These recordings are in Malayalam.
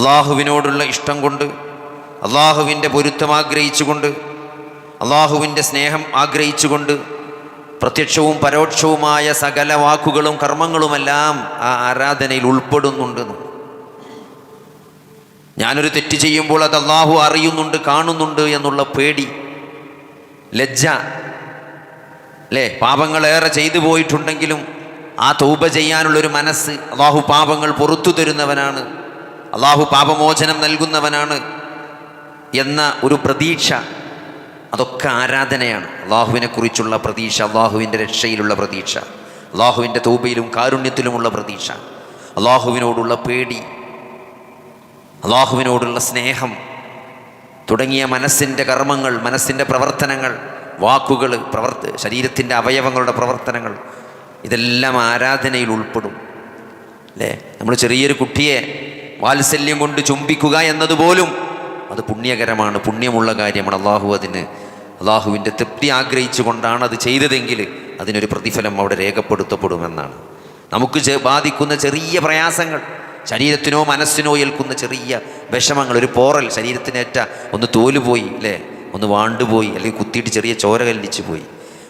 അള്ളാഹുവിനോടുള്ള ഇഷ്ടം കൊണ്ട് അള്ളാഹുവിന്റെ പൊരുത്തം ആഗ്രഹിച്ചുകൊണ്ട് അള്ളാഹുവിന്റെ സ്നേഹം ആഗ്രഹിച്ചുകൊണ്ട് പ്രത്യക്ഷവും പരോക്ഷവുമായ സകല വാക്കുകളും കർമ്മങ്ങളുമെല്ലാം ആ ആരാധനയിൽ ഉൾപ്പെടുന്നുണ്ട്. ഞാനൊരു തെറ്റ് ചെയ്യുമ്പോൾ അത് അള്ളാഹു അറിയുന്നുണ്ട് കാണുന്നുണ്ട് എന്നുള്ള പേടി ലജ്ജ അല്ലേ? പാപങ്ങളേറെ ചെയ്തു പോയിട്ടുണ്ടെങ്കിലും ആ തൗബ ചെയ്യാനുള്ളൊരു മനസ്സ് അള്ളാഹു പാപങ്ങൾ പുറത്തു തരുന്നവനാണ്. അള്ളാഹു പാപമോചനം നൽകുന്നവനാണ് എന്ന ഒരു പ്രതീക്ഷ അതൊക്കെ ആരാധനയാണ്. അള്ളാഹുവിനെ കുറിച്ചുള്ള പ്രതീക്ഷ അള്ളാഹുവിന്റെ രക്ഷയിലുള്ള പ്രതീക്ഷ അള്ളാഹുവിന്റെ തൗബയിലും കാരുണ്യത്തിലുമുള്ള പ്രതീക്ഷ അള്ളാഹുവിനോടുള്ള പേടി അള്ളാഹുവിനോടുള്ള സ്നേഹം തുടങ്ങിയ മനസ്സിന്റെ കർമ്മങ്ങൾ മനസ്സിന്റെ പ്രവർത്തനങ്ങൾ വാക്കുകൾ പ്രവർത്ത ശരീരത്തിന്റെ അവയവങ്ങളുടെ പ്രവർത്തനങ്ങൾ ഇതെല്ലാം ആരാധനയിൽ ഉൾപ്പെടും. അല്ലേ? നമ്മൾ ചെറിയൊരു കുട്ടിയെ വാത്സല്യം കൊണ്ട് ചുംബിക്കുക എന്നതുപോലും അത് പുണ്യകരമാണ് പുണ്യമുള്ള കാര്യമാണ്. അള്ളാഹു അതിന് അള്ളാഹുവിന്റെ തൃപ്തി ആഗ്രഹിച്ചു കൊണ്ടാണ് അത് ചെയ്തതെങ്കിൽ അതിനൊരു പ്രതിഫലം അവിടെ രേഖപ്പെടുത്തപ്പെടുമെന്നാണ്. നമുക്ക് ബാധിക്കുന്ന ചെറിയ പ്രയാസങ്ങൾ ശരീരത്തിനോ മനസ്സിനോ ഏൽക്കുന്ന ചെറിയ വിഷമങ്ങൾ ഒരു പോറൽ ശരീരത്തിനേറ്റ ഒന്ന് തോലുപോയി അല്ലേ? ഒന്ന് വാണ്ടുപോയി അല്ലെങ്കിൽ കുത്തിയിട്ട് ചെറിയ ചോര കല്ലിച്ചു പോയി.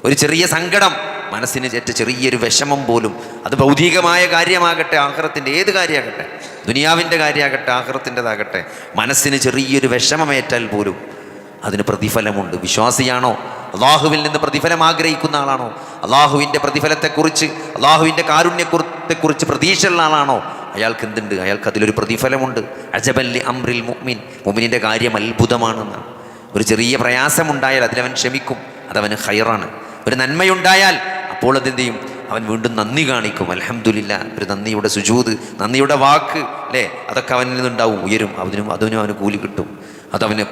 ഒരു ചെറിയ സങ്കടം മനസ്സിന് ഏറ്റ ചെറിയൊരു വിഷമം പോലും അത് ഭൗതികമായ കാര്യമാകട്ടെ ആഹ്റത്തിന്റെ ഏത് കാര്യമാകട്ടെ ദുനിയാവിന്റെ കാര്യമാകട്ടെ ആഹ്റത്തിന്റെതാകട്ടെ മനസ്സിന് ചെറിയൊരു വിഷമമേറ്റാൽ പോലും അതിന് പ്രതിഫലമുണ്ട്. വിശ്വാസിയാണോ? അള്ളാഹുവിൽ നിന്ന് പ്രതിഫലം ആഗ്രഹിക്കുന്ന ആളാണോ? അള്ളാഹുവിന്റെ പ്രതിഫലത്തെക്കുറിച്ച് അള്ളാഹുവിന്റെ കാരുണ്യത്തെക്കുറിച്ച് പ്രതീക്ഷയുള്ള ആളാണോ? അയാൾക്ക് എന്തുണ്ട് അയാൾക്ക് അതിലൊരു പ്രതിഫലമുണ്ട് അജബല്ലി അമ്രിൽ മുഹ്മിൻ മുമിനിന്റെ കാര്യം അത്ഭുതമാണെന്നാണ്. ഒരു ചെറിയ പ്രയാസമുണ്ടായാൽ അതിലവൻ ക്ഷമിക്കും. അതവന് ഹൈറാണ് ഒരു നന്മയുണ്ടായാൽ അപ്പോൾ അതെന്ത് അവൻ വീണ്ടും നന്ദി കാണിക്കും. അലഹമുല്ല ഒരു നന്ദിയുടെ സുജൂത് നന്ദിയുടെ വാക്ക് അല്ലേ? അതൊക്കെ അവനിൽ നിന്നുണ്ടാവും ഉയരും. അതിനും അതിനും അവന് കൂലി കിട്ടും. അതവന്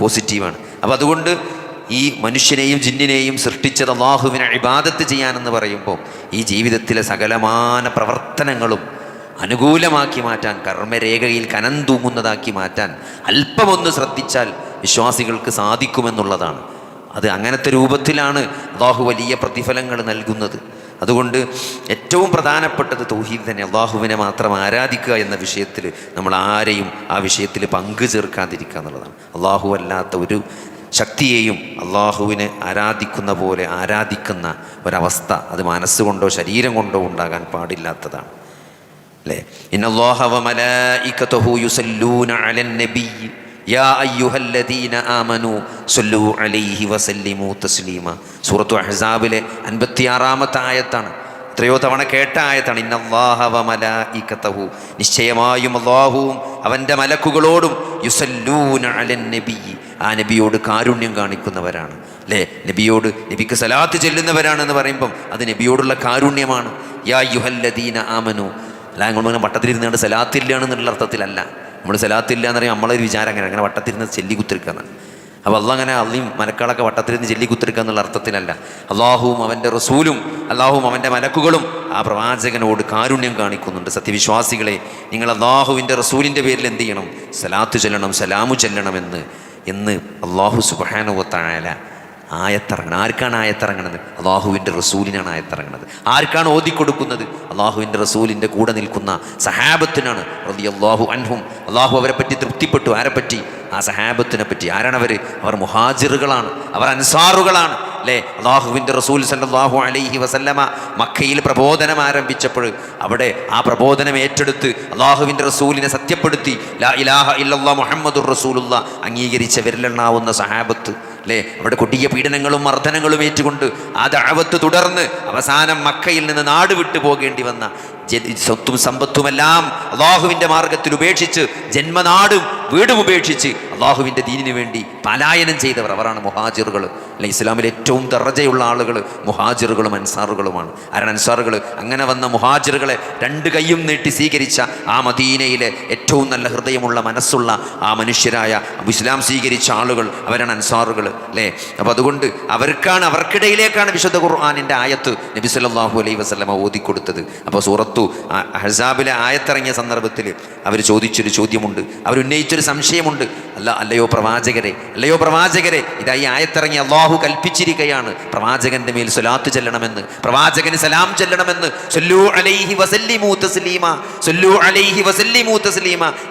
പോസിറ്റീവാണ്. അപ്പോൾ അതുകൊണ്ട് ഈ മനുഷ്യനെയും ജിന്നിനെയും സൃഷ്ടിച്ചത് അള്ളാഹുവിനെ ഇബാദത്ത് ചെയ്യാനെന്ന് പറയുമ്പോൾ ഈ ജീവിതത്തിലെ സകലമാന പ്രവർത്തനങ്ങളും അനുകൂലമാക്കി മാറ്റാൻ കർമ്മരേഖയിൽ കനം തൂങ്ങുന്നതാക്കി മാറ്റാൻ അല്പമൊന്ന് ശ്രദ്ധിച്ചാൽ വിശ്വാസികൾക്ക് സാധിക്കുമെന്നുള്ളതാണ്. അത് അങ്ങനത്തെ രൂപത്തിലാണ് അള്ളാഹു വലിയ പ്രതിഫലങ്ങൾ നൽകുന്നത്. അതുകൊണ്ട് ഏറ്റവും പ്രധാനപ്പെട്ടത് തൗഹീദ് തന്നെ അള്ളാഹുവിനെ മാത്രം ആരാധിക്കുക എന്ന വിഷയത്തിൽ നമ്മൾ ആരെയും ആ വിഷയത്തിൽ പങ്കു ചേർക്കാതിരിക്കുക എന്നുള്ളതാണ്. അള്ളാഹു അല്ലാത്ത ഒരു ശക്തിയെയും അള്ളാഹുവിനെ ആരാധിക്കുന്ന പോലെ ആരാധിക്കുന്ന ഒരവസ്ഥ അത് മനസ്സുകൊണ്ടോ ശരീരം കൊണ്ടോ ഉണ്ടാകാൻ പാടില്ലാത്തതാണ്. അല്ലേ? ഇന്നല്ലാഹ വമലായികതുഹു യുസല്ലൂന അലൻ നബി സൂറത്തു അഹ്സാബിലെ അൻപത്തിയാറാമത്തെ ആയത്താണ്. എത്രയോ തവണ കേട്ട ആയത്താണ്. ഇന്നല്ലാഹ വമലായികതുഹു നിശ്ചയമായും അള്ളാഹുവും അവന്റെ മലക്കുകളോടും യുസല്ലൂന അലൻ നബി. ആ നബിയോട് കാരുണ്യം കാണിക്കുന്നവരാണ്. അല്ലേ? നബിയോട് നബിക്ക് സലാത്ത് ചെല്ലുന്നവരാണെന്ന് പറയുമ്പം അത് നബിയോടുള്ള കാരുണ്യമാണ്. യാ യുഹല്ലദീന ആമനു. അല്ല നമ്മൾ വട്ടത്തിലിരുന്നുകൊണ്ട് സലാത്തില്ല എന്നുള്ള അർത്ഥത്തിലല്ല. നമ്മൾ സലാത്തില്ല എന്ന് പറയുമ്പോൾ നമ്മളൊരു വിചാരം അങ്ങനെ അങ്ങനെ വട്ടത്തിരുന്ന് ചെല്ലി കുത്തിരിക്കുകയെന്നാണ് അപ്പോൾ അള്ളാഹ് അങ്ങനെ അള്ളിയും മലക്കളൊക്കെ വട്ടത്തിരുന്ന് ചെല്ലി കുത്തിരിക്കുക എന്നുള്ള അർത്ഥത്തിലല്ല. അള്ളാഹുവും അവന്റെ റസൂലും അള്ളാഹുവും അവന്റെ മലക്കുകളും ആ പ്രവാചകനോട് കാരുണ്യം കാണിക്കുന്നുണ്ട്. സത്യവിശ്വാസികളെ നിങ്ങൾ അള്ളാഹുവിന്റെ റസൂലിന്റെ പേരിൽ എന്ത് ചെയ്യണം? സലാത്ത് ചെല്ലണം സലാമു ചെല്ലണമെന്ന് എന്ന് അള്ളാഹു സുബാനുവത്തായാല ആയത്തിറങ്ങണം. ആർക്കാണ് ആയത്തിറങ്ങണത്? അള്ളാഹുവിന്റെ റസൂലിനാണ് ആയത്തിറങ്ങണത്. ആർക്കാണ് ഓതിക്കൊടുക്കുന്നത്? അള്ളാഹുവിന്റെ റസൂലിന്റെ കൂടെ നിൽക്കുന്ന സഹാബത്തിനാണ് റതി അള്ളാഹു അൻഹും. അള്ളാഹു അവരെ പറ്റി തൃപ്തിപ്പെട്ടു. ആരെപ്പറ്റി ആ സഹാബത്തിനെ പറ്റി. ആരാണ് അവർ അവർ മുഹാജിറുകളാണ്. അവർ അൻസാറുകളാണ്. അല്ലേ? അള്ളാഹുവിന്റെ റസൂൽ സല്ലാഹു അലൈഹി വസല്ലമ മക്കയിൽ പ്രബോധനം ആരംഭിച്ചപ്പോൾ അവിടെ ആ പ്രബോധനം ഏറ്റെടുത്ത് അള്ളാഹുവിന്റെ റസൂലിനെ സത്യപ്പെടുത്തി. ലാ ഇലാഹ ഇല്ലാ മുഹമ്മദുർ റസൂലുള്ള. അംഗീകരിച്ച വിരലെണ്ണാവുന്ന സഹാബത്ത് അല്ലേ? അവിടെ കൊടിയ പീഡനങ്ങളും മർദ്ദനങ്ങളും ഏറ്റുകൊണ്ട് ആ ദഴവത്ത് തുടർന്ന് അവസാനം മക്കയിൽ നിന്ന് നാട് വിട്ടു പോകേണ്ടി വന്ന സ്വത്തും സമ്പത്തുമെല്ലാം അള്ളാഹുവിന്റെ മാർഗത്തിൽ ഉപേക്ഷിച്ച് ജന്മനാടും വീടും ഉപേക്ഷിച്ച് അള്ളാഹുവിന്റെ ദീനിനു വേണ്ടി പലായനം ചെയ്തവർ അവരാണ് മുഹാജിറുകൾ അല്ലെ ഇസ്ലാമിൽ ഏറ്റവും ദറജയുള്ള ആളുകൾ മുഹാജിറുകളും അൻസാറുകളുമാണ്. അരണ അൻസാറുകൾ അങ്ങനെ വന്ന മുഹാജിറുകളെ രണ്ട് കൈയും നീട്ടി സ്വീകരിച്ച ആ മദീനയിലെ ഏറ്റവും നല്ല ഹൃദയമുള്ള മനസ്സുള്ള ആ മനുഷ്യരായ ഇസ്ലാം സ്വീകരിച്ച ആളുകൾ അവരാണ് അൻസാറുകൾ അല്ലേ അപ്പോൾ അതുകൊണ്ട് അവർക്കാണ് അവർക്കിടയിലേക്കാണ് വിശുദ്ധ ഖുർആാനിന്റെ ആയത്ത് നബി സല്ലല്ലാഹു അലൈഹി വസല്ലമ ഓതിക്കൊടുത്തത്. അപ്പോൾ സൂറത്തു ഹസാബിലെ ആയത്തിറങ്ങിയ സന്ദർഭത്തിൽ അവർ ചോദിച്ചൊരു ചോദ്യമുണ്ട്. അവരുന്നയിച്ചൊരു സംശയമുണ്ട്. അല്ല അല്ലയോ പ്രവാചകരെ അല്ലയോ പ്രവാചകരെ ഇതായി ആയത്തിറങ്ങി അള്ളാഹു കൽപ്പിച്ചിരിക്കുകയാണ് പ്രവാചകന്റെ മേൽ സ്വലാത്ത് ചെല്ലണമെന്ന് പ്രവാചകന് സലാം ചെല്ലണമെന്ന്. അലൈഹി അലൈഹി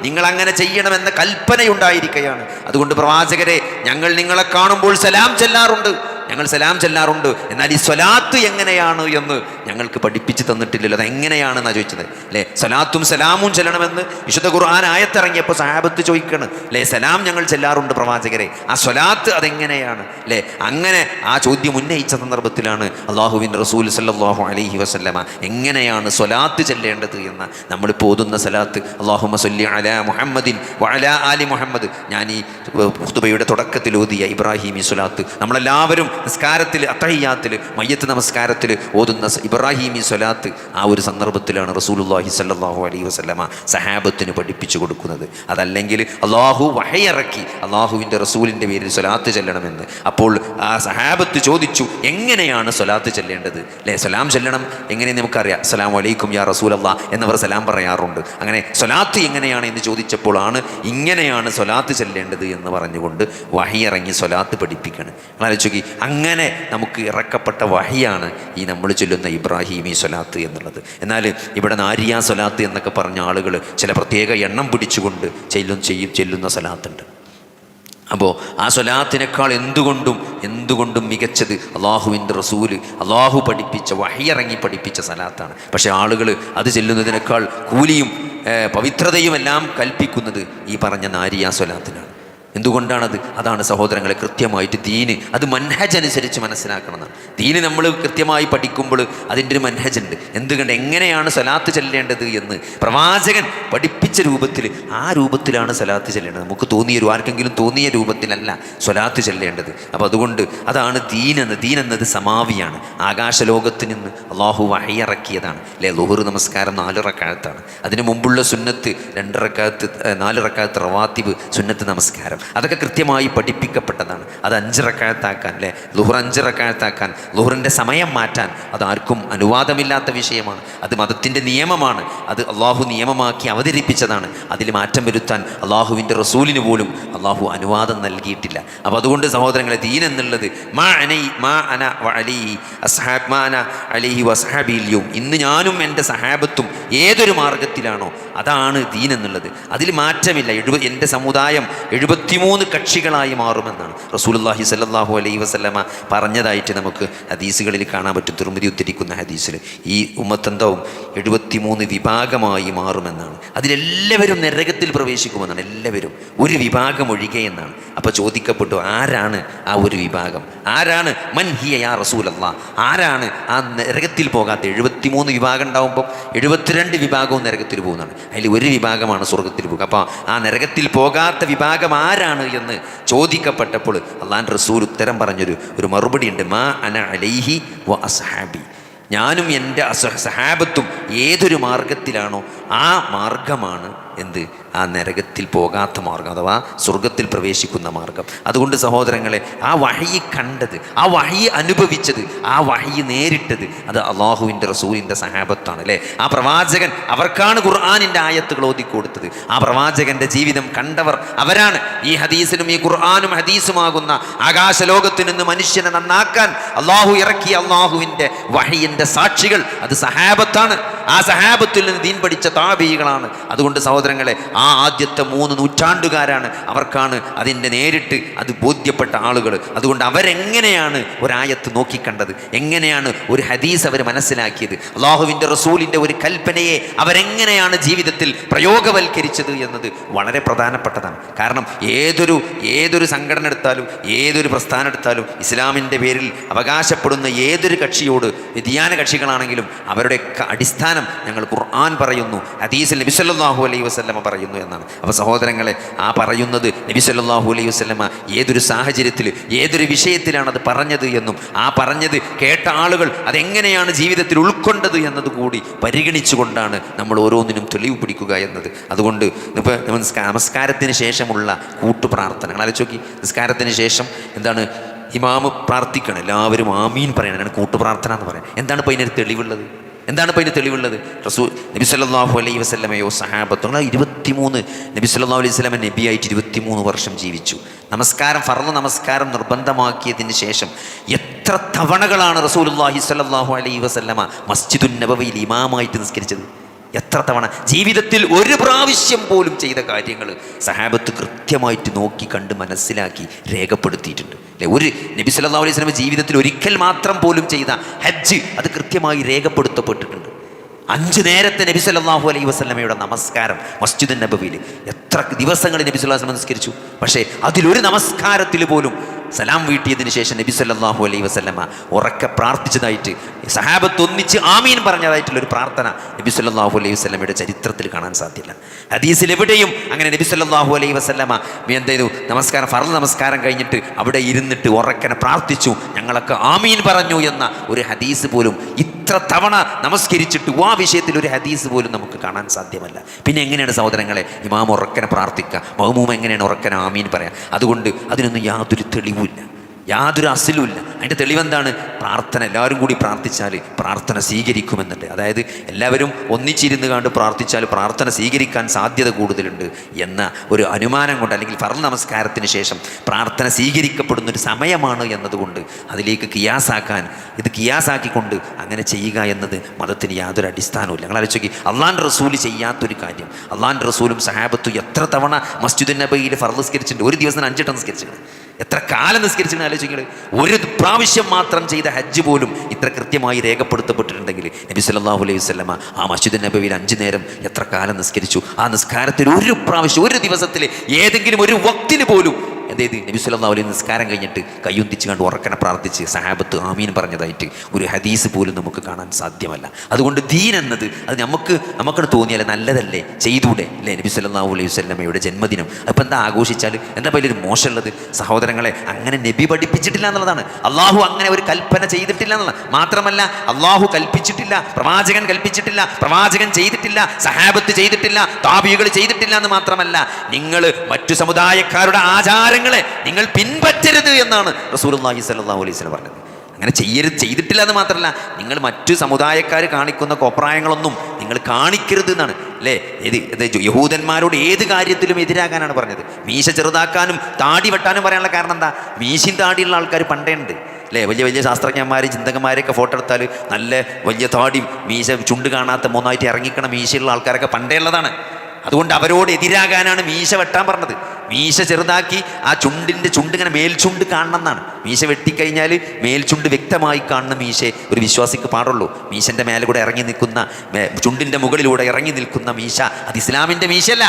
നിങ്ങൾ അങ്ങനെ ചെയ്യണമെന്ന കൽപ്പനയുണ്ടായിരിക്കുകയാണ് അതുകൊണ്ട് പ്രവാചകരെ ഞങ്ങൾ നിങ്ങളെ കാണുമ്പോൾ സലാം ചെല്ലാറുണ്ട്. ഞങ്ങൾ സലാം ചെല്ലാറുണ്ട്. എന്നാൽ ഈ സ്വലാത്ത് എങ്ങനെയാണ് എന്ന് ഞങ്ങൾക്ക് പഠിപ്പിച്ച് തന്നിട്ടില്ലല്ലോ. അത് എങ്ങനെയാണെന്നാണ് ചോദിച്ചത്. അല്ലേ? സ്വലാത്തും സലാമും ചെല്ലണമെന്ന് വിശുദ്ധ ഖുർആൻ ആയത്തിറങ്ങിയപ്പോൾ സഹാബത്ത് ചോദിക്കണം. അല്ലേ? സലാം ഞങ്ങൾ ചെല്ലാറുണ്ട് പ്രവാചകരെ. ആ സ്വലാത്ത് അതെങ്ങനെയാണ്? അല്ലേ? അങ്ങനെ ആ ചോദ്യം ഉന്നയിച്ച സന്ദർഭത്തിലാണ് അള്ളാഹുവിൻ റസൂൽ സല്ലാഹു അലൈഹി വസല്ലമ എങ്ങനെയാണ് സ്വലാത്ത് ചെല്ലേണ്ടത് എന്ന് നമ്മളിപ്പോൾ ഓതുന്ന സലാത്ത്. അള്ളാഹുമ സല്ലി അല മുഹമ്മദിൻ വഅല ആലി മുഹമ്മദ്. ഞാൻ ഈ ഖുതുബയുടെ തുടക്കത്തിൽ ഓതിയ ഇബ്രാഹിമി സ്വലാത്ത്. നമ്മളെല്ലാവരും നിസ്കാരത്തിൽ അത്തഹിയാത്തിൽ മയ്യത്ത് നമസ്കാരത്തിൽ ഓതുന്ന ഇബ്രാഹിമി സ്വലാത്ത് ആ ഒരു സന്ദർഭത്തിലാണ് റസൂലുള്ളാഹി സല്ലാഹു അലൈഹി വസല്ലമ സഹാബത്തിന് പഠിപ്പിച്ചു കൊടുക്കുന്നത്. അതല്ലെങ്കിൽ അള്ളാഹു വഹയിറക്കി അള്ളാഹുവിന്റെ റസൂലിന്റെ പേരിൽ സ്വലാത്ത് ചെല്ലണമെന്ന്. അപ്പോൾ ആ സഹാബത്ത് ചോദിച്ചു എങ്ങനെയാണ് സ്വലാത്ത് ചെല്ലേണ്ടത്? അല്ലേ സലാം ചെല്ലണം? എങ്ങനെ നമുക്കറിയാം? സലാം അലൈക്കും യാ റസൂൽ അള്ളാഹ് എന്നവർ സലാം പറയാറുണ്ട്. അങ്ങനെ സ്വലാത്ത് എങ്ങനെയാണ് എന്ന് ചോദിച്ചപ്പോഴാണ് ഇങ്ങനെയാണ് സ്വലാത്ത് ചെല്ലേണ്ടത് എന്ന് പറഞ്ഞുകൊണ്ട് വഹിയിറങ്ങി സ്വലാത്ത് പഠിപ്പിക്കണം. ആലോചിക്കി അങ്ങനെ നമുക്ക് ഇറക്കപ്പെട്ട വഹിയാണ് ഈ നമ്മൾ ചൊല്ലുന്ന ഇബ്രാഹിമി സ്വലാത്ത് എന്നുള്ളത്. എന്നാൽ ഇവിടെ നാരിയ സ്വലാത്ത് എന്നൊക്കെ പറഞ്ഞ ആളുകൾ ചില പ്രത്യേക എണ്ണം പിടിച്ചുകൊണ്ട് ചെല്ലും ചെയ്യും ചെല്ലുന്ന സ്വലാത്തുണ്ട്. അപ്പോൾ ആ സ്വലാത്തിനേക്കാൾ എന്തുകൊണ്ടും എന്തുകൊണ്ടും മികച്ചത് അള്ളാഹുവിന്റെ റസൂൽ അള്ളാഹു പഠിപ്പിച്ച വഹിയിറങ്ങി പഠിപ്പിച്ച സലാത്താണ് പക്ഷേ ആളുകൾ അത് ചെല്ലുന്നതിനേക്കാൾ കൂലിയും പവിത്രതയുമെല്ലാം കൽപ്പിക്കുന്നത് ഈ പറഞ്ഞ നാരിയ സ്വലാത്തിനാണ്. എന്തുകൊണ്ടാണത്? അതാണ് സഹോദരങ്ങളെ കൃത്യമായിട്ട് ദീന് അത് മൻഹജ് അനുസരിച്ച് മനസ്സിലാക്കണം. ദീന് നമ്മൾ കൃത്യമായി പഠിക്കുമ്പോൾ അതിന്റെ ഒരു മൻഹജുണ്ട് എന്തുകൊണ്ട്? എങ്ങനെയാണ് സലാത്ത് ചെല്ലേണ്ടത് എന്ന്. പ്രവാചകൻ പഠിപ്പിച്ച രൂപത്തിൽ ആ രൂപത്തിലാണ് സലാത്ത് ചെല്ലേണ്ടത്. നമുക്ക് തോന്നിയ ഒരു ആർക്കെങ്കിലും തോന്നിയ രൂപത്തിലല്ല സ്വലാത്ത് ചെല്ലേണ്ടത്. അപ്പോൾ അതുകൊണ്ട് അതാണ് ദീൻ എന്ന് ദീൻ എന്നത് സമാവിയാണ്. ആകാശലോകത്ത് നിന്ന് അള്ളാഹു വഹയിറക്കിയതാണ് അല്ലേ? ലുഹുർ നമസ്കാരം നാല് റക്കാലത്താണ് അതിന് മുമ്പുള്ള സുന്നത്ത് രണ്ട് റക്കാലത്ത് നാല് റക്കാലത്ത് റവാത്തിബ് സുന്നത്ത് നമസ്കാരം. അതൊക്കെ കൃത്യമായി പഠിപ്പിക്കപ്പെട്ടതാണ്. അത് അഞ്ച് റക്കാലത്താക്കാൻ അല്ലേ ലുഹർ അഞ്ച് റക്കാലത്താക്കാൻ ലുഹറിന്റെ സമയം മാറ്റാൻ അത് ആർക്കും അനുവാദമില്ലാത്ത വിഷയമാണ്. അത് മതത്തിന്റെ നിയമമാണ്. അത് അള്ളാഹു നിയമമാക്കി അവതരിപ്പിച്ചതാണ്. അതിൽ മാറ്റം വരുത്താൻ അള്ളാഹുവിന്റെ റസൂലിന് പോലും അള്ളാഹു അനുവാദം നൽകിയിട്ടില്ല. അപ്പോൾ അതുകൊണ്ട് സഹോദരങ്ങളെ ദീൻ എന്നുള്ളത് മാ അനൈ മാ അന അലി അസ്ഹാബ് മാ അന അലിഹി വസ്ഹാബിയും ഇന്ന് ഞാനും എന്റെ സഹാബത്തും ഏതൊരു മാർഗത്തിലാണോ അതാണ് ദീൻ എന്നുള്ളത്. അതിൽ മാറ്റമില്ല. എഴുപത് എന്റെ സമുദായം എഴുപത്തിമൂന്ന് കക്ഷികളായി മാറുമെന്നാണ്. റസൂലുള്ളാഹി സല്ലാഹു അലൈഹി വസ്ലമ പറഞ്ഞതായിട്ട് നമുക്ക് ഹദീസുകളിൽ കാണാൻ പറ്റും. തിരുമതി ഉദ്ധരിക്കുന്ന ഹദീസിൽ. ഈ ഉമ്മത്തന്തവും? എഴുപത്തിമൂന്ന് വിഭാഗമായി മാറുമെന്നാണ്. അതിലെല്ലാവരും നരകത്തിൽ പ്രവേശിക്കുമെന്നാണ്. എല്ലാവരും. ഒരു വിഭാഗം ഒഴികെ എന്നാണ്. അപ്പോൾ ചോദിക്കപ്പെട്ടു ആരാണ് ആ ഒരു വിഭാഗം? ആരാണ്? മൻ ഹിയ യാ റസൂലല്ലാ. ആരാണ് ആ നരകത്തിൽ പോകാത്ത? എഴുപത്തിമൂന്ന് വിഭാഗം ഉണ്ടാകുമ്പോൾ എഴുപത്തിരണ്ട് വിഭാഗവും നരകത്തിൽ പോകുന്നതാണ്. അതിൽ ഒരു വിഭാഗമാണ് സ്വർഗത്തിൽ പോകുക. അപ്പോൾ ആ നരകത്തിൽ പോകാത്ത വിഭാഗം ആരാണ് എന്ന് ചോദിക്കപ്പെട്ടപ്പോൾ അള്ളാൻ റസൂൽ ഉത്തരം പറഞ്ഞൊരു ഒരു മറുപടി ഉണ്ട്. മാ അന അലൈഹി വ അസ്ഹാബി. ഞാനും എന്റെ സഹാബത്തും ഏതൊരു മാർഗത്തിലാണോ ആ മാർഗമാണ് എന്ത്? ആ നരകത്തിൽ പോകാത്ത മാർഗം അഥവാ സ്വർഗത്തിൽ പ്രവേശിക്കുന്ന മാർഗം അതുകൊണ്ട് സഹോദരങ്ങളെ ആ വഴി കണ്ടത് ആ വഴി അനുഭവിച്ചത് ആ വഴി നേരിട്ടത് അത് അള്ളാഹുവിന്റെ റസൂലിന്റെ സഹാബത്താണ് അല്ലേ? ആ പ്രവാചകൻ അവർക്കാണ് ഖുർആാനിന്റെ ആയത്തുകൾ ഓതിക്കൊടുത്തത്. ആ പ്രവാചകന്റെ ജീവിതം കണ്ടവർ അവരാണ്. ഈ ഹദീസിനും ഈ ഖുർആാനും ഹദീസുമാകുന്ന ആകാശലോകത്തു നിന്ന് മനുഷ്യനെ നന്നാക്കാൻ അള്ളാഹു ഇറക്കിയ അള്ളാഹുവിന്റെ വഹയിന്റെ സാക്ഷികൾ അത് സഹാബത്താണ്. ആ സഹാബത്തിൽ നിന്ന് ദീൻ പഠിച്ച താബീകളാണ് അതുകൊണ്ട് സഹോദരങ്ങളെ ആ ആദ്യത്തെ മൂന്ന് നൂറ്റാണ്ടുകാരാണ് അവർക്കാണ് അതിന്റെ നേരിട്ട് അത് ബോധ്യപ്പെട്ട ആളുകൾ. അതുകൊണ്ട് അവരെങ്ങനെയാണ് ഒരായത്ത് നോക്കിക്കണ്ടത്? എങ്ങനെയാണ് ഒരു ഹദീസ് അവർ മനസ്സിലാക്കിയത്? അള്ളാഹുവിന്റെ റസൂലിന്റെ ഒരു കൽപ്പനയെ അവരെങ്ങനെയാണ് ജീവിതത്തിൽ പ്രയോഗവൽക്കരിച്ചത് എന്നത് വളരെ പ്രധാനപ്പെട്ടതാണ്. കാരണം ഏതൊരു ഏതൊരു സംഘടന എടുത്താലും ഏതൊരു പ്രസ്ഥാനം എടുത്താലും ഇസ്ലാമിന്റെ പേരിൽ അവകാശപ്പെടുന്ന ഏതൊരു കക്ഷിയോട് വ്യതിയാന കക്ഷികളാണെങ്കിലും അവരുടെ അടിസ്ഥാനം ഞങ്ങൾ ഖുർആൻ പറയുന്നു ഹദീസിൽ നബി സല്ലല്ലാഹു അലൈഹി വസ്ലമ പറയുന്നു എന്നാണ്. അപ്പോൾ സഹോദരങ്ങളെ ആ പറയുന്നത് നബി സല്ലല്ലാഹു അലൈഹി വസ്ലമ ഏതൊരു സാഹചര്യത്തിൽ ഏതൊരു വിഷയത്തിലാണ് അത് പറഞ്ഞത് എന്നും ആ പറഞ്ഞത് കേട്ട ആളുകൾ അതെങ്ങനെയാണ് ജീവിതത്തിൽ ഉൾക്കൊണ്ടത് എന്നത് കൂടി പരിഗണിച്ചുകൊണ്ടാണ് നമ്മൾ ഓരോന്നിനും തെളിവ് പിടിക്കുക എന്നത്. അതുകൊണ്ട് ഇപ്പോൾ നമസ്കാരത്തിന് ശേഷമുള്ള കൂട്ടുപ്രാർത്ഥനകൾ. ആലോചിച്ച് നോക്കി. നിസ്കാരത്തിന് ശേഷം എന്താണ്? ഇമാമ് പ്രാർത്ഥിക്കണം എല്ലാവരും ആമീൻ പറയണം കൂട്ടുപ്രാർത്ഥന എന്ന് പറയാം എന്താണ് ഇപ്പോൾ അതിനൊരു തെളിവുള്ളത്? എന്താണ് ഇപ്പോൾ അതിന് തെളിവുള്ളത്? റസൂ നബി സല്ലാഹു അലൈഹി വസ്ലമയോ സഹാബത്തോ ഇരുപത്തിമൂന്ന് നബി സല്ലാ അലൈഹി വസല്ലമ നബിയായിട്ട് ഇരുപത്തിമൂന്ന് വർഷം ജീവിച്ചു. നമസ്കാരം ഫർദ് നമസ്കാരം നിർബന്ധമാക്കിയതിന് ശേഷം എത്ര തവണകളാണ് റസൂലുള്ളാഹി സല്ലാഹു അലൈഹി വസ്ലമ മസ്ജിദുൻ നബവിയിൽ ഇമാമായിട്ട് നിസ്കരിച്ചത്? എത്ര തവണ ജീവിതത്തിൽ ഒരു പ്രാവശ്യം പോലും ചെയ്ത കാര്യങ്ങൾ സഹാബത്ത് കൃത്യമായിട്ട് നോക്കി കണ്ട് മനസ്സിലാക്കി രേഖപ്പെടുത്തിയിട്ടുണ്ട്. അല്ലെ ഒരു നബി സല്ലാ അലൈഹി സ്വലമ ജീവിതത്തിൽ ഒരിക്കൽ മാത്രം പോലും ചെയ്ത ഹജ്ജ് അത് കൃത്യമായി രേഖപ്പെടുത്തപ്പെട്ടിട്ടുണ്ട്. അഞ്ച് നേരത്തെ നബി സല്ലാഹു അലൈഹി വസ്ലമയുടെ നമസ്കാരം മസ്ജിദ് നബവിയിൽ. എത്ര ദിവസങ്ങൾ നബി സല്ലല്ലാഹു നമസ്കരിച്ചു? പക്ഷേ അതിലൊരു നമസ്കാരത്തിൽ പോലും സലാം വീട്ടിയതിന് ശേഷം നബി സല്ലാഹു അലൈഹി വസല്ലമ ഉറക്കെ പ്രാർത്ഥിച്ചതായിട്ട് സഹാബത്ത് ഒന്നിച്ച് ആമീൻ പറഞ്ഞതായിട്ടുള്ള ഒരു പ്രാർത്ഥന നബി സല്ലാഹു അലൈഹി വസ്ലമയുടെ ചരിത്രത്തിൽ കാണാൻ സാധ്യല്ല. ഹദീസിൽ എവിടെയും അങ്ങനെ നബി സല്ലാഹു അലൈഹി വസല്ലമ എന്ത് ചെയ്തു? നമസ്കാരം ഫറൽ നമസ്കാരം കഴിഞ്ഞിട്ട് അവിടെ ഇരുന്നിട്ട് ഉറക്കനെ പ്രാർത്ഥിച്ചു ഞങ്ങളൊക്കെ ആമീൻ പറഞ്ഞു എന്ന ഒരു ഹദീസ് പോലും ഇത്ര തവണ നമസ്കരിച്ചിട്ട് ആ വിഷയത്തിൽ ഒരു ഹദീസ് പോലും നമുക്ക് കാണാൻ സാധ്യമല്ല. പിന്നെ എങ്ങനെയാണ് സഹോദരങ്ങളെ? ഇമാം ഉറക്കനെ പ്രാർത്ഥിക്കുക. മഹമൂം എങ്ങനെയാണ് ഉറക്കനെ? ആമീൻ പറയാം. അതുകൊണ്ട് അതിനൊന്നും യാതൊരു തെളിവുമില്ല. യാതൊരു അസിലുമില്ല അതിന്റെ തെളിവെന്താണ്? പ്രാർത്ഥന. എല്ലാവരും കൂടി പ്രാർത്ഥിച്ചാൽ പ്രാർത്ഥന സ്വീകരിക്കുമെന്നുണ്ട്. അതായത് എല്ലാവരും ഒന്നിച്ചിരുന്ന് കണ്ട് പ്രാർത്ഥിച്ചാൽ പ്രാർത്ഥന സ്വീകരിക്കാൻ സാധ്യത കൂടുതലുണ്ട് എന്ന ഒരു അനുമാനം കൊണ്ട് അല്ലെങ്കിൽ ഫർ നമസ്കാരത്തിന് ശേഷം പ്രാർത്ഥന സ്വീകരിക്കപ്പെടുന്ന ഒരു സമയമാണ് എന്നതുകൊണ്ട് അതിലേക്ക് കിയാസാക്കാൻ ഇത് കിയാസാക്കിക്കൊണ്ട് അങ്ങനെ ചെയ്യുക എന്നത് മതത്തിന് യാതൊരു അടിസ്ഥാനവുമില്ല ഞങ്ങൾ ആലോചിക്കി അള്ളാൻ റസൂൽ ചെയ്യാത്തൊരു കാര്യം. അള്ളാൻ റസൂലും സഹാബത്തും എത്ര തവണ മസ്ജിദ് നബയിൽ ഫർ നിസ്കരിച്ചിട്ടുണ്ട്. ഒരു ദിവസം അഞ്ചിട്ട് നിസ്കരിച്ചിട്ടുണ്ട്. എത്ര കാലം നിസ്കരിച്ചിട്ട് ആലോചിക്കുന്നത് ഒരു പ്രാവശ്യം മാത്രം ചെയ്ത ഹജ്ജ് പോലും ഇത്ര കൃത്യമായി രേഖപ്പെടുത്തപ്പെട്ടിട്ടുണ്ടെങ്കിൽ നബി സല്ലാഹു അലൈഹി വസല്ലമ ആ മസ്ജിദ് നബവിയിൽ അഞ്ച് നേരം എത്ര കാലം നിസ്കരിച്ചു? ആ നിസ്കാരത്തിൽ ഒരു പ്രാവശ്യം ഒരു ദിവസത്തിൽ ഏതെങ്കിലും ഒരു വക്തിന് പോലും അതായത് നബി സല്ലല്ലാഹു അലൈഹി നിസ്കാരം കഴിഞ്ഞിട്ട് കയ്യൊന്തിച്ച് കണ്ട് ഉറക്കനെ പ്രാർത്ഥിച്ച് സഹാബത്ത് ആമീൻ പറഞ്ഞതായിട്ട് ഒരു ഹദീസ് പോലും നമുക്ക് കാണാൻ സാധ്യമല്ല. അതുകൊണ്ട് ദീൻ എന്നത് അത് നമുക്ക് നമുക്കത് തോന്നിയാലേ നല്ലതല്ലേ? ചെയ്തൂടെ? അല്ലേ? നബി സല്ലല്ലാഹു അലൈഹി വല്ലമയുടെ ജന്മദിനം. അപ്പം എന്താ ആഘോഷിച്ചാൽ എന്താ വലിയൊരു മോശമുള്ളത്? സഹോദരങ്ങളെ അങ്ങനെ നബി പഠിപ്പിച്ചിട്ടില്ല എന്നുള്ളതാണ്. അള്ളാഹു അങ്ങനെ ഒരു കൽപ്പന ചെയ്തിട്ടില്ല എന്നുള്ളത് മാത്രമല്ല അള്ളാഹു കൽപ്പിച്ചിട്ടില്ല പ്രവാചകൻ കൽപ്പിച്ചിട്ടില്ല പ്രവാചകൻ ചെയ്തിട്ടില്ല സഹാബത്ത് ചെയ്തിട്ടില്ല താബികൾ ചെയ്തിട്ടില്ല എന്ന് മാത്രമല്ല നിങ്ങൾ മറ്റു സമുദായക്കാരുടെ ആചാരങ്ങളെ നിങ്ങൾ പിൻപറ്റരുത് എന്നാണ് സ്വല്ലല്ലാഹു അലൈഹി വസല്ലം പറഞ്ഞത്. അങ്ങനെ ചെയ്യരുത് ചെയ്തിട്ടില്ല എന്ന് മാത്രമല്ല നിങ്ങൾ മറ്റു സമുദായക്കാർ കാണിക്കുന്ന കോപ്രായങ്ങളൊന്നും നിങ്ങൾ കാണിക്കരുത് എന്നാണ്. അല്ലേ? ഇത് ഇത് യഹൂദന്മാരോട് ഏത് കാര്യത്തിലും എതിരാകാനാണ് പറഞ്ഞത്. മീശ ചെറുതാക്കാനും താടി വെട്ടാനും പറയാനുള്ള കാരണം എന്താ? മീശയും താടിയുള്ള ആൾക്കാർ പണ്ടേ ഉണ്ട്. അല്ലേ? വലിയ വലിയ ശാസ്ത്രജ്ഞന്മാർ ചിന്തകന്മാരെയൊക്കെ ഫോട്ടോ എടുത്താൽ നല്ല വലിയ താടിയും മീശ ചുണ്ട് കാണാത്ത മൂന്നായിട്ട് ഇറങ്ങിക്കണ മീശയുള്ള ആൾക്കാരൊക്കെ പണ്ടേ ഉള്ളതാണ്. അതുകൊണ്ട് അവരോട് എതിരാകാനാണ് മീശ വെട്ടാൻ പറഞ്ഞത്. മീശ ചെറുതാക്കി ആ ചുണ്ടിന്റെ ചുണ്ട് ഇങ്ങനെ മേൽചുണ്ട് കാണണം എന്നാണ് മീശ വെട്ടിക്കഴിഞ്ഞാൽ മേൽചുണ്ട് വ്യക്തമായി കാണുന്ന മീശയെ ഒരു വിശ്വാസിക്ക് പാടുള്ളൂ. മീശന്റെ മേലെ കൂടെ ഇറങ്ങി നിൽക്കുന്ന ചുണ്ടിന്റെ മുകളിലൂടെ ഇറങ്ങി നിൽക്കുന്ന മീശ അത് ഇസ്ലാമിന്റെ മീശയല്ല.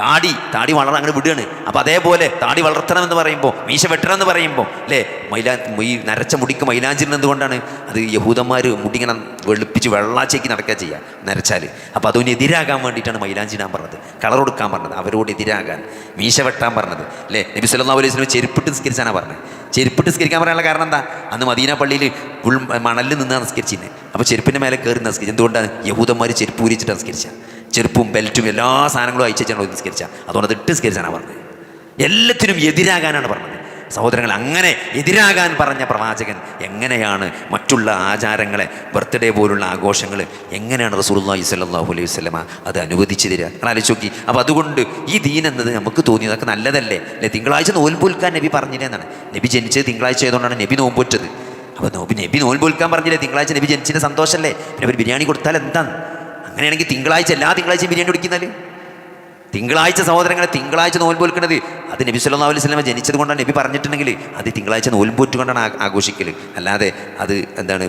താടി താടി വളർ അങ്ങനെ വിടുകയാണ്. അപ്പോൾ അതേപോലെ താടി വളർത്തണം എന്ന് പറയുമ്പോൾ മീശ വെട്ടണം എന്ന് പറയുമ്പോൾ അല്ലേ? മൈലാ ഈ നരച്ച മുടിക്ക് മൈലാഞ്ചിരുന്നത് എന്തുകൊണ്ടാണ്? അത് യഹൂദന്മാർ മുടിങ്ങനെ വെളുപ്പിച്ച് വെള്ളാച്ചേക്ക് നടക്കുക ചെയ്യുക നരച്ചാൽ അപ്പോൾ അതിന് എതിരാകാൻ വേണ്ടിയിട്ടാണ് മൈലാഞ്ചിടാൻ പറഞ്ഞത് കളർ കൊടുക്കാൻ പറഞ്ഞത് അവരോട് എതിരാകാൻ മീശ വെട്ടാൻ പറഞ്ഞത് അല്ലേ? നബി സല്ലല്ലാഹു അലൈഹി വസല്ലം ചെരുപ്പിട്ട് നിസ്കരിച്ചാണ് പറഞ്ഞത് ചെരുപ്പിട്ട് നിസ്കരിക്കാൻ പറയാനുള്ള കാരണം എന്താ? അന്ന് മദീന പള്ളിയിൽ ഉൾ മണലിൽ നിന്നാണ് നിസ്കരിച്ചിരുന്നത് അപ്പോൾ ചെരുപ്പിന്റെ മേലെ കയറി നിസ്കരിച്ചത്. എന്തുകൊണ്ടാണ്? യഹൂദന്മാർ ചെരുപ്പ് ഊരിച്ചിട്ട് നിസ്കരിച്ചത് ചെരുപ്പും ബെൽറ്റും എല്ലാ സാധനങ്ങളും അയച്ചാണ് നിസ്കരിച്ച. അതുകൊണ്ട് അത് ഇട്ട് നിസ്കരിച്ചാണ് പറഞ്ഞത്. എല്ലാത്തിനും എതിരാകാനാണ് പറഞ്ഞത്. സഹോദരങ്ങൾ അങ്ങനെ എതിരാകാൻ പറഞ്ഞ പ്രവാചകൻ എങ്ങനെയാണ് മറ്റുള്ള ആചാരങ്ങളെ ബർത്ത്ഡേ പോലുള്ള ആഘോഷങ്ങൾ എങ്ങനെയാണ് റസൂലുള്ളാഹി സ്വല്ലാഹു അലൈഹി വസല്ലമ അത് അനുവദിച്ചു തരിക? ആലോചിച്ച് നോക്കി. അപ്പോൾ അതുകൊണ്ട് ഈ ദീൻ എന്നത് നമുക്ക് തോന്നി അതൊക്കെ നല്ലതല്ലേ? അല്ലെ? തിങ്കളാഴ്ച നോൽപോൽക്കാൻ നബി പറഞ്ഞില്ലെന്നാണ് നബി ജനിച്ചത് തിങ്കളാഴ്ച ആയതുകൊണ്ടാണ് നബി നോമ്പൊറ്റത് അപ്പോൾ നോബി നബി നോൽപോൽക്കാൻ പറഞ്ഞില്ലേ? തിങ്കളാഴ്ച നബി ജനിച്ചതിന്റെ സന്തോഷമല്ലേ പിന്നെ ഒരു ബിരിയാണി കൊടുത്താൽ എന്താണ്? അങ്ങനെയാണെങ്കിൽ തിങ്കളാഴ്ച എല്ലാ തിങ്കളാഴ്ചയും ബിരിയാണി കുടിക്കുന്നാൽ തിങ്കളാഴ്ച സഹോദരങ്ങളെ തിങ്കളാഴ്ച നോൽമ്പ് വെക്കുന്നത് അത് നബി സുല്ലാ അലൈഹി സ്വലമ ജനിച്ചത് കൊണ്ടാണ് നബി പറഞ്ഞിട്ടുണ്ടെങ്കിൽ അത് തിങ്കളാഴ്ച നോൽമ്പ് കൊണ്ടാണ് ആഘോഷിക്കൽ അല്ലാതെ അത് എന്താണ്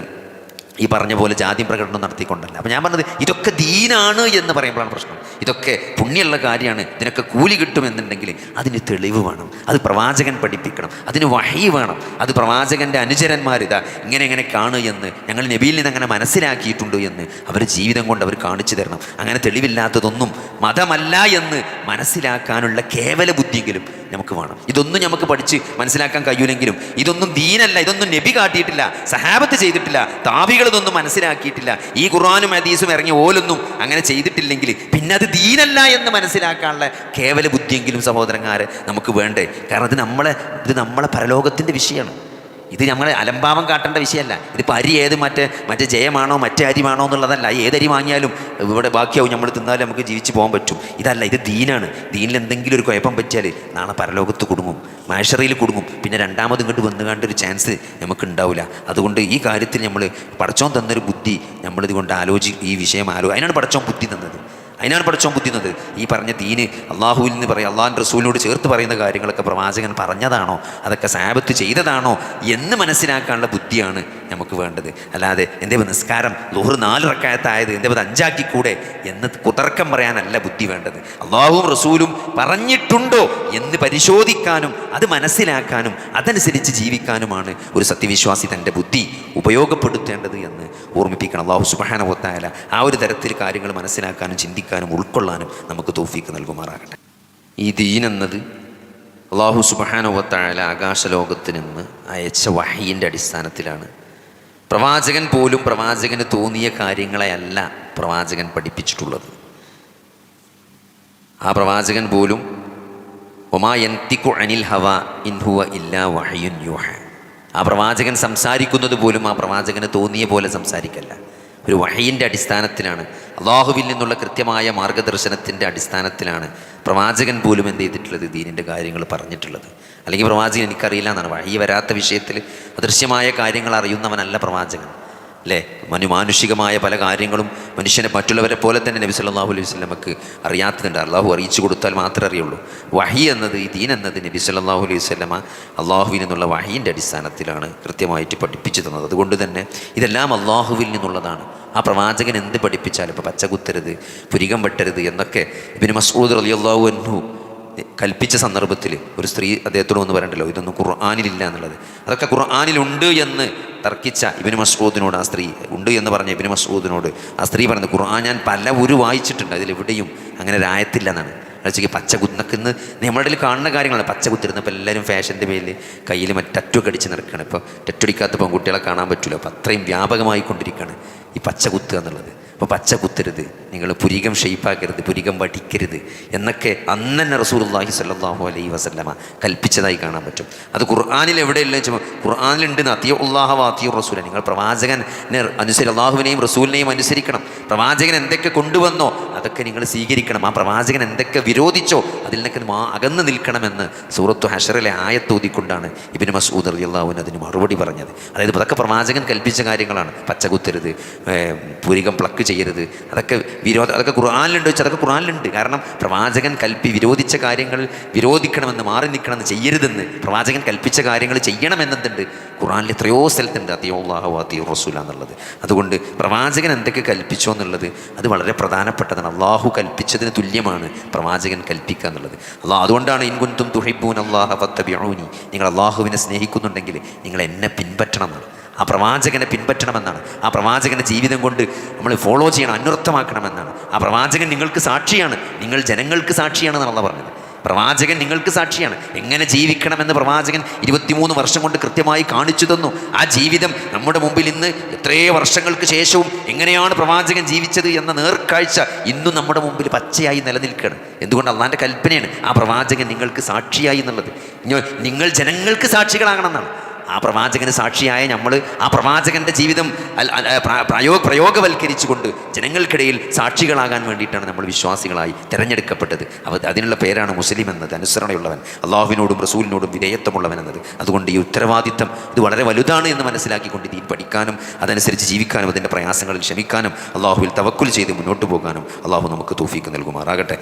ഈ പറഞ്ഞ പോലെ ജാതി പ്രകടനം നടത്തിക്കൊണ്ടല്ല. അപ്പം ഞാൻ പറഞ്ഞത് ഇതൊക്കെ ദീനാണ് എന്ന് പറയുമ്പോഴാണ് പ്രശ്നം. ഇതൊക്കെ പുണ്യമുള്ള കാര്യമാണ്. ഇതിനൊക്കെ കൂലി കിട്ടുമെന്നുണ്ടെങ്കിൽ അതിന് തെളിവ് വേണം. അത് പ്രവാചകൻ പഠിപ്പിക്കണം. അതിന് വഹി വേണം. അത് പ്രവാചകന്റെ അനുചരന്മാർ ഇതാ ഇങ്ങനെ എങ്ങനെ കാണുക എന്ന് ഞങ്ങൾ നബിയിൽ നിന്ന് അങ്ങനെ മനസ്സിലാക്കിയിട്ടുണ്ട് എന്ന് അവർ ജീവിതം കൊണ്ട് അവർ കാണിച്ചു തരണം. അങ്ങനെ തെളിവില്ലാത്തതൊന്നും മതമല്ല എന്ന് മനസ്സിലാക്കാനുള്ള കേവല ബുദ്ധിയെങ്കിലും നമുക്ക് വേണം. ഇതൊന്നും നമുക്ക് പഠിച്ച് മനസ്സിലാക്കാൻ കഴിയൂലെങ്കിലും ഇതൊന്നും ദീനല്ല ഇതൊന്നും നബി കാട്ടിയിട്ടില്ല സഹാബത്ത് ചെയ്തിട്ടില്ല താപികൾ ഇതൊന്നും മനസ്സിലാക്കിയിട്ടില്ല ഈ ഖുർആാനും ഹദീസും ഇറങ്ങി ഓലൊന്നും അങ്ങനെ ചെയ്തിട്ടില്ലെങ്കിൽ പിന്നെ അത് ദീനല്ല എന്ന് മനസ്സിലാക്കാനുള്ള കേവല ബുദ്ധിയെങ്കിലും സഹോദരന്മാരെ നമുക്ക് വേണ്ടേ? കാരണം അത് നമ്മളെ ഇത് നമ്മളെ പരലോകത്തിന്റെ വിഷയമാണ്. ഇത് നമ്മളെ അലംഭാവം കാട്ടേണ്ട വിഷയമല്ല. ഇതിപ്പോൾ അരി ഏത് മറ്റേ മറ്റേ ജയമാണോ മറ്റേ അരിമാണോ എന്നുള്ളതല്ല. ഏതരി വാങ്ങിയാലും ഇവിടെ ബാക്കിയാവും. നമ്മൾ തിന്നാലും നമുക്ക് ജീവിച്ച് പോകാൻ പറ്റും. ഇതല്ല ഇത് ദീനാണ്. ദീനിൽ എന്തെങ്കിലും ഒരു കുഴപ്പം പറ്റിയാൽ നാളെ പരലോകത്ത് കുടുങ്ങും. മാഷറയിൽ കുടുങ്ങും. പിന്നെ രണ്ടാമത് ഇങ്ങോട്ട് വന്നു കണ്ടൊരു ചാൻസ് നമുക്ക് ഉണ്ടാവില്ല അതുകൊണ്ട് ഈ കാര്യത്തിൽ നമ്മൾ പടച്ചോൻ തന്നൊരു ബുദ്ധി നമ്മളിത് കൊണ്ട് ആലോചി ഈ വിഷയം ആലോ അതിനാണ് പടച്ചോൻ ബുദ്ധി തന്നത്. അതിനാണ് പഠിച്ചോൻ ബുദ്ധിന്നത് ഈ പറഞ്ഞ ദീന് അള്ളാഹുവിൽ നിന്ന് പറയും അള്ളാഹു റസൂലിനോട് ചേർത്ത് പറയുന്ന കാര്യങ്ങളൊക്കെ പ്രവാചകൻ പറഞ്ഞതാണോ? അതൊക്കെ സാബത്ത് ചെയ്തതാണോ? എന്ന് മനസ്സിലാക്കാനുള്ള ബുദ്ധിയാണ് നമുക്ക് വേണ്ടത്. അല്ലാതെ എന്റെ നിസ്കാരം ലോഹർ നാല് റക്കായത്തായത് അഞ്ചാക്കി കൂടെ എന്ന് കുതർക്കം പറയാനല്ല ബുദ്ധി വേണ്ടത്. അള്ളാഹുവും റസൂലും പറഞ്ഞിട്ടുണ്ടോ എന്ന് പരിശോധിക്കാനും അത് മനസ്സിലാക്കാനും അതനുസരിച്ച് ജീവിക്കാനുമാണ് ഒരു സത്യവിശ്വാസി തന്റെ ബുദ്ധി ഉപയോഗപ്പെടുത്തേണ്ടത് എന്ന് ഓർമ്മിപ്പിക്കണം. അള്ളാഹു സുബാനവത്തായാല ആ ഒരു തരത്തിൽ കാര്യങ്ങൾ മനസ്സിലാക്കാനും ചിന്തിക്കാനും ഉൾക്കൊള്ളാനും നമുക്ക് തോഫീക്ക് നൽകുമാറാകട്ടെ. ഈ ദീൻ എന്നത് അള്ളാഹു സുബാനുവത്തായാല ആകാശലോകത്ത് നിന്ന് അയച്ച വഹീന്റെ അടിസ്ഥാനത്തിലാണ്. പ്രവാചകൻ പോലും പ്രവാചകന് തോന്നിയ കാര്യങ്ങളെയല്ല പ്രവാചകൻ പഠിപ്പിച്ചിട്ടുള്ളത്. ആ പ്രവാചകൻ പോലും ഒമാ എന്തിക്കു അനിൽ ഹവ ഇൻ ഹുവ ഇല്ലാ വഹയുൻ യുഹ. ആ പ്രവാചകൻ സംസാരിക്കുന്നത് പോലും ആ പ്രവാചകന് തോന്നിയ പോലെ സംസാരിക്കല്ല. ഒരു വഹയിന്റെ അടിസ്ഥാനത്തിലാണ്. അള്ളാഹുവിൽ നിന്നുള്ള കൃത്യമായ മാർഗദർശനത്തിന്റെ അടിസ്ഥാനത്തിലാണ് പ്രവാചകൻ പോലും എന്ത് ചെയ്തിട്ടുള്ളത് ദീനിന്റെ കാര്യങ്ങൾ പറഞ്ഞിട്ടുള്ളത്. അല്ലെങ്കിൽ പ്രവാചകൻ എനിക്കറിയില്ല എന്നാണ്. വഴി വരാത്ത വിഷയത്തിൽ അദൃശ്യമായ കാര്യങ്ങൾ അറിയുന്നവനല്ല പ്രവാചകൻ. അല്ലേ മനുമാനുഷികമായ പല കാര്യങ്ങളും മനുഷ്യനെ മറ്റുള്ളവരെ പോലെ തന്നെ നബി സല്ലല്ലാഹു അലൈഹി വസല്ലമക്ക് അറിയാത്തതുണ്ട്. അള്ളാഹു അറിയിച്ചു കൊടുത്താൽ മാത്രമേ അറിയുള്ളൂ. വഹി എന്നത് ഈ ദീൻ എന്നത് നബി സല്ലാഹു അലൈഹി വസല്ലമ അള്ളാഹുവിൽ നിന്നുള്ള വഹീന്റെ അടിസ്ഥാനത്തിലാണ് കൃത്യമായിട്ട് പഠിപ്പിച്ചു തന്നത്. അതുകൊണ്ട് തന്നെ ഇതെല്ലാം അള്ളാഹുവിൽ നിന്നുള്ളതാണ്. ആ പ്രവാചകൻ എന്ത് പഠിപ്പിച്ചാലും ഇപ്പോൾ പച്ച കുത്തരുത് പുരികം വെട്ടരുത് എന്നൊക്കെ ഇബിന് മസ്ഊദ് റളിയല്ലാഹു അൻഹു കൽപ്പിച്ച സന്ദർഭത്തിൽ ഒരു സ്ത്രീ അദ്ദേഹത്തോട് ഒന്ന് പറയണ്ടല്ലോ ഇതൊന്നും ഖുർആാനിലില്ല എന്നുള്ളത്. അതൊക്കെ ഖുർആാനിലുണ്ട് എന്ന് തർക്കിച്ച ഇബിന് മസ്ഊദിനോട് ആ സ്ത്രീ ഉണ്ട് എന്ന് പറഞ്ഞ ഇബിന് മസ്ഊദിനോട് ആ സ്ത്രീ പറഞ്ഞത് ഖുർആൻ ഞാൻ പല ഒരു വായിച്ചിട്ടുണ്ട് അതിലെവിടെയും അങ്ങനെ രായത്തില്ല എന്നാണ്. അച്ഛക്ക് പച്ച കുന്നക്കുന്ന് നമ്മുടെ കാണുന്ന കാര്യങ്ങളാണ്. പച്ച കുത്തിരുന്നപ്പോൾ എല്ലാവരും ഫാഷന്റെ പേരിൽ കയ്യിൽ മറ്റു അടിച്ച് നിൽക്കുകയാണ് ഇപ്പോൾ ടറ്റടിക്കാത്ത പെൺകുട്ടികളെ കാണാൻ പറ്റില്ല. അപ്പോൾ അത്രയും വ്യാപകമായി കൊണ്ടിരിക്കുകയാണ് ഈ പച്ച കുത്തുക എന്നുള്ളത്. അപ്പോൾ പച്ച കുത്തരുത്. നിങ്ങൾ പുരികം ഷെയ്പ്പാക്കരുത് പുരികം വടിക്കരുത്. എന്നൊക്കെ അന്ന് തന്നെ റസൂലുള്ളാഹി സല്ലാഹു അലൈഹി വസല്ലമ കൽപ്പിച്ചതായി കാണാൻ പറ്റും. അത് ഖുർആാനിൽ എവിടെയല്ല വെച്ചാൽ ഖുർആാനിലുണ്ട്. അത്തിയ ഉള്ളാഹ വാത്തിയ റസൂല. നിങ്ങൾ പ്രവാചകൻ അനുസരി അള്ളാഹുവിനെയും റസൂലിനെയും അനുസരിക്കണം. പ്രവാചകൻ എന്തൊക്കെ കൊണ്ടുവന്നോ അതൊക്കെ നിങ്ങൾ സ്വീകരിക്കണം. ആ പ്രവാചകൻ എന്തൊക്കെ വിരോധിച്ചോ അതിൽ നിന്നൊക്കെ അകന്നു നിൽക്കണമെന്ന് സൂറത്തു ഹഷറിലെ ആയത്തോതിക്കൊണ്ടാണ് ഇബിന് മസൂദ് അള്ളാഹുവിന് അതിന് മറുപടി പറഞ്ഞത്. അതായത് അതൊക്കെ പ്രവാചകൻ കൽപ്പിച്ച കാര്യങ്ങളാണ്. പച്ചകുത്തരുത് പൂരികം പ്ലക്ക് ചെയ്യരുത്. അതൊക്കെ വിരോധ അതൊക്കെ ഖുർആാനിലുണ്ട് വെച്ചാൽ അതൊക്കെ ഖുർആാനിലുണ്ട്. കാരണം പ്രവാചകൻ കൽപ്പി വിരോധിച്ച കാര്യങ്ങൾ വിരോധിക്കണമെന്ന് മാറി നിൽക്കണമെന്ന് ചെയ്യരുതെന്ന് പ്രവാചകൻ കൽപ്പിച്ച കാര്യങ്ങൾ ചെയ്യണമെന്നതുണ്ട് ഖുർആാനിൽ എത്രയോ സ്ഥലത്തുണ്ട് അതിയോള്ളാഹു അതിയോ റസൂല എന്നുള്ളത്. അതുകൊണ്ട് പ്രവാചകൻ എന്തൊക്കെ കൽപ്പിച്ചോ എന്നുള്ളത് അത് വളരെ പ്രധാനപ്പെട്ടതാണ്. അള്ളാഹു കൽപ്പിച്ചതിന് തുല്യമാണ് പ്രവാചകൻ കൽപ്പിക്കുക എന്നുള്ളത്. അള്ളാഹ് അതുകൊണ്ടാണ് ഇൻകുന്തും തുഹിബൂൻ അള്ളാഹ ഫത്തബിഊനി. നിങ്ങൾ അള്ളാഹുവിനെ സ്നേഹിക്കുന്നുണ്ടെങ്കിൽ നിങ്ങൾ എന്നെ പിൻപറ്റണം എന്നാണ്. ആ പ്രവാചകനെ പിൻപറ്റണമെന്നാണ് ആ പ്രവാചകന്റെ ജീവിതം കൊണ്ട് നമ്മൾ ഫോളോ ചെയ്യണം അന്വർത്ഥമാക്കണമെന്നാണ് ആ പ്രവാചകൻ നിങ്ങൾക്ക് സാക്ഷിയാണ് നിങ്ങൾ ജനങ്ങൾക്ക് സാക്ഷിയാണെന്നാണ് പറഞ്ഞത്. പ്രവാചകൻ നിങ്ങൾക്ക് സാക്ഷിയാണ്. എങ്ങനെ ജീവിക്കണമെന്ന് പ്രവാചകൻ ഇരുപത്തിമൂന്ന് വർഷം കൊണ്ട് കൃത്യമായി കാണിച്ചു തന്നു. ആ ജീവിതം നമ്മുടെ മുമ്പിൽ ഇന്ന് എത്രയോ വർഷങ്ങൾക്ക് ശേഷവും എങ്ങനെയാണ് പ്രവാചകൻ ജീവിച്ചത് എന്ന നേർക്കാഴ്ച ഇന്നും നമ്മുടെ മുമ്പിൽ പച്ചയായി നിലനിൽക്കുകയാണ്. എന്തുകൊണ്ട് അള്ളാന്റെ കൽപ്പനയാണ് ആ പ്രവാചകൻ നിങ്ങൾക്ക് സാക്ഷിയായി എന്നുള്ളത്. നിങ്ങൾ ജനങ്ങൾക്ക് സാക്ഷികളാകണം എന്നാണ്. ആ പ്രവാചകന് സാക്ഷിയായ നമ്മൾ ആ പ്രവാചകന്റെ ജീവിതം പ്രയോ പ്രയോഗവൽക്കരിച്ചുകൊണ്ട് ജനങ്ങൾക്കിടയിൽ സാക്ഷികളാകാൻ വേണ്ടിയിട്ടാണ് നമ്മൾ വിശ്വാസികളായി തിരഞ്ഞെടുക്കപ്പെട്ടത്. അതിനുള്ള പേരാണ് മുസ്ലിം എന്നത് അനുസരണയുള്ളവൻ. അള്ളാഹുവിനോടും റസൂലിനോടും വിധേയത്വമുള്ളവൻ എന്നത്. അതുകൊണ്ട് ഈ ഉത്തരവാദിത്തം ഇത് വളരെ വലുതാണ് എന്ന് മനസ്സിലാക്കിക്കൊണ്ട് ദീൻ പഠിക്കാനും അതനുസരിച്ച് ജീവിക്കാനും അതിന്റെ പ്രയാസങ്ങളിൽ ക്ഷമിക്കാനും അള്ളാഹുവിൽ തവക്കുൽ ചെയ്ത് മുന്നോട്ട് പോകാനും അള്ളാഹു നമുക്ക് തോഫീക്ക് നൽകുമാറാകട്ടെ.